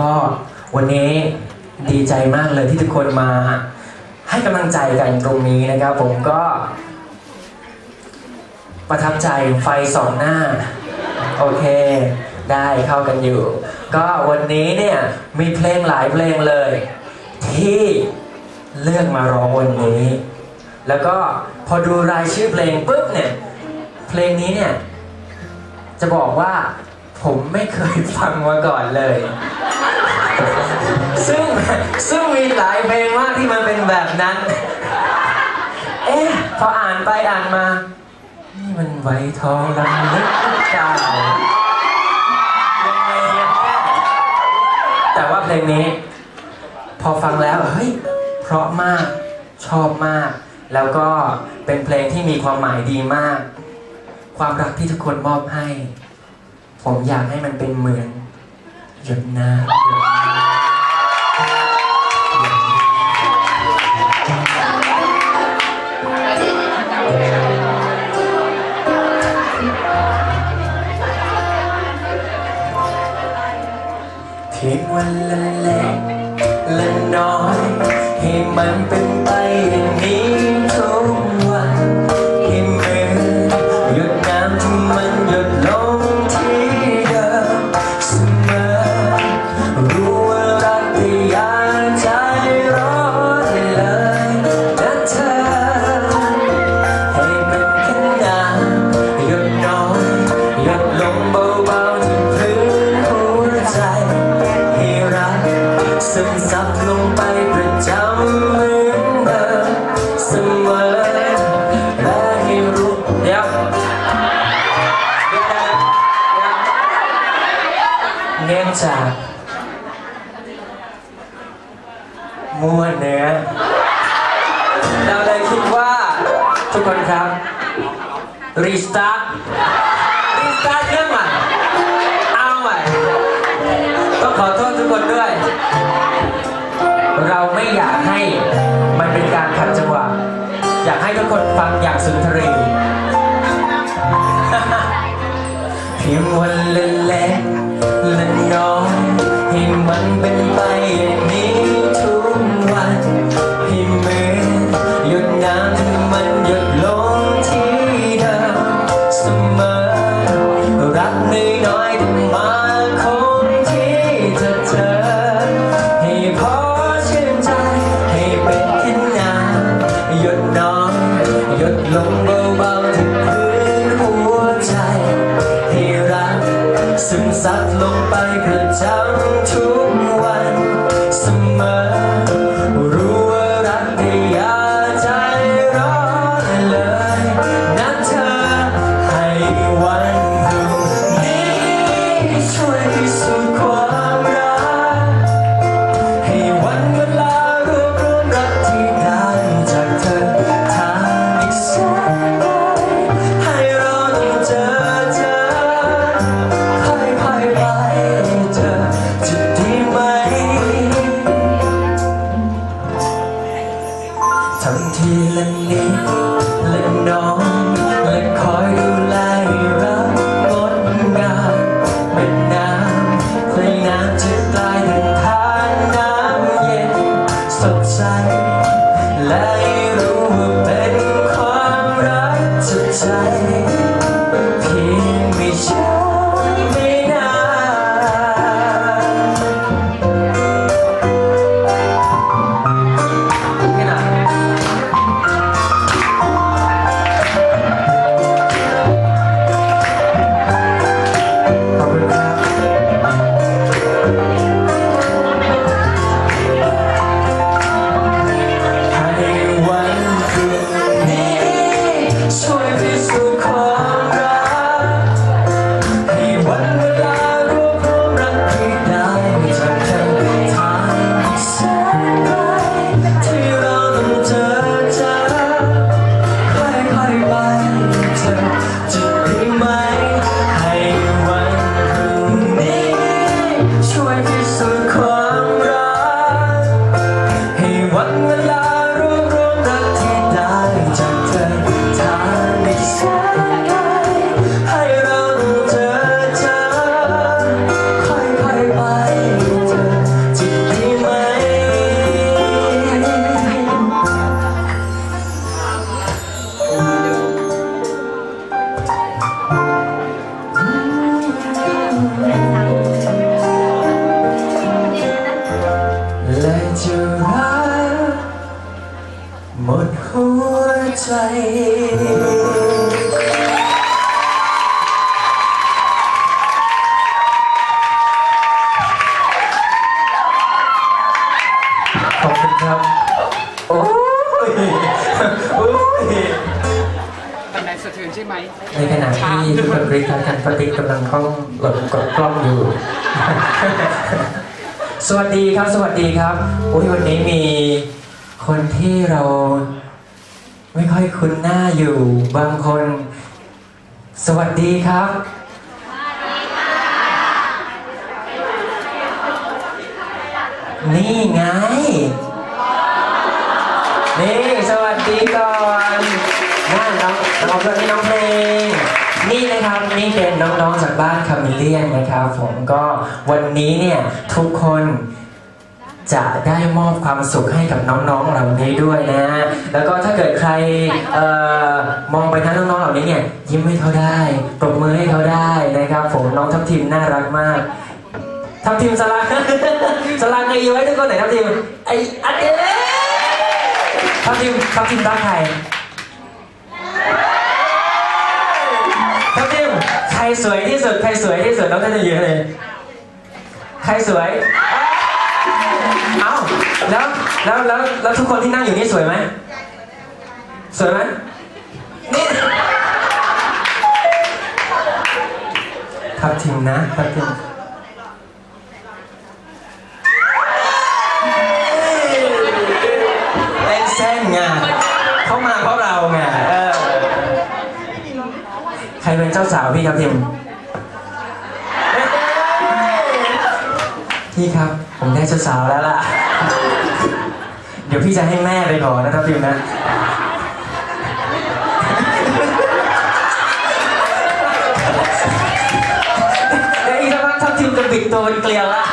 ก็วันนี้ดีใจมากเลยที่ทุกคนมาให้กำลังใจกันตรงนี้นะครับ ผมก็ ประทับใจไฟสองหน้า โอเค ได้เข้ากันอยู่ ก็วันนี้เนี่ยมีเพลงหลายเพลงเลย ที่เลือกมาร้องวันนี้ แล้วก็พอดูรายชื่อเพลงปุ๊บเนี่ย เพลงนี้เนี่ย จะบอกว่าผมไม่เคยฟังมาก่อนเลย ซึ่งซึ่งมีหลายเพลงมากที่มันเป็นแบบนั้น เอ๊ะพออ่านไปอ่านมา นี่มันไวทองลำลึกหรือเปล่ายังไงเนี่ยแต่ว่าเพลงนี้ พอฟังแล้วเฮ้ยเพราะมากชอบมาก แล้วก็เป็นเพลงที่มีความหมายดีมาก ความรักที่ทุกคนมอบให้ ผมอยากให้มันเป็นเหมือนหยดน้ำ กวันละเล็กและน้อย ให้มันเป็นไปอย่างนี้ รู้เดี๋ยวเดี๋ยวนะเดี๋ยวเนื่องจากมั่วเนื้อเราเลยคิดว่า ทุกคนครับรีสตาร์ทรีสตาร์ทเครื่องใหม่เอาใหม่ต้องขอโทษทุกคนด้วย เราไม่อยากให้มันเป็นการขัดจังหวะ อยากให้ทุกคนฟังอย่างสุนทรี chia lần đi lần đó สะเทือนใช่ไหมในขณะที่ทุกคนริกกันปฏิกำลังกล้องหลบกดกล้องอยู่ สวัสดีครับ สวัสดีครับอุ้ยวันนี้มีคนที่เราไม่ค่อยคุ้นหน้าอยู่บางคน สวัสดีครับนี่ไง นี่ สวัสดีก่อน น่าน้องน้องเพื่อนพี่น้องเพลงนี่นะครับนี่เป็นน้องๆจากบ้านคาเมเลียนนะครับผมก็วันนี้เนี่ยทุกคนจะได้มอบความสุขให้กับน้องๆเหล่านี้ด้วยนะ แล้วก็ถ้าเกิดใครเอ่อมองไปทางน้องๆเหล่านี้เนี่ยยิ้มให้เขาได้ปรบมือให้เขาได้นะครับ ผมน้องทัพทิมน่ารักมาก ทัพทิมสลาสลาไงอยู่ไว้ทุกคนไหนทัพทิมไออันเอทัพทิมทัพทิมรักใคร สวยที่สุด ใครสวยที่สุดน้องท่านจะยืนเลย ใครสวย เอ้าแล้วแล้วแล้วแล้วทุกคนที่นั่งอยู่นี่สวยไหมสวยไหมนี่ทับทิมนะทับทิม ใครเป็นเจ้าสาวพี่ครับทิมพี่ครับ ผมได้เจ้าสาวแล้วล่ะ เดี๋ยวพี่จะให้แม่ไปก่อนะครับทิมนะเดี๋ยวอีกสักพักทัพทิมจะบิดตัวเป็นเกลียวละ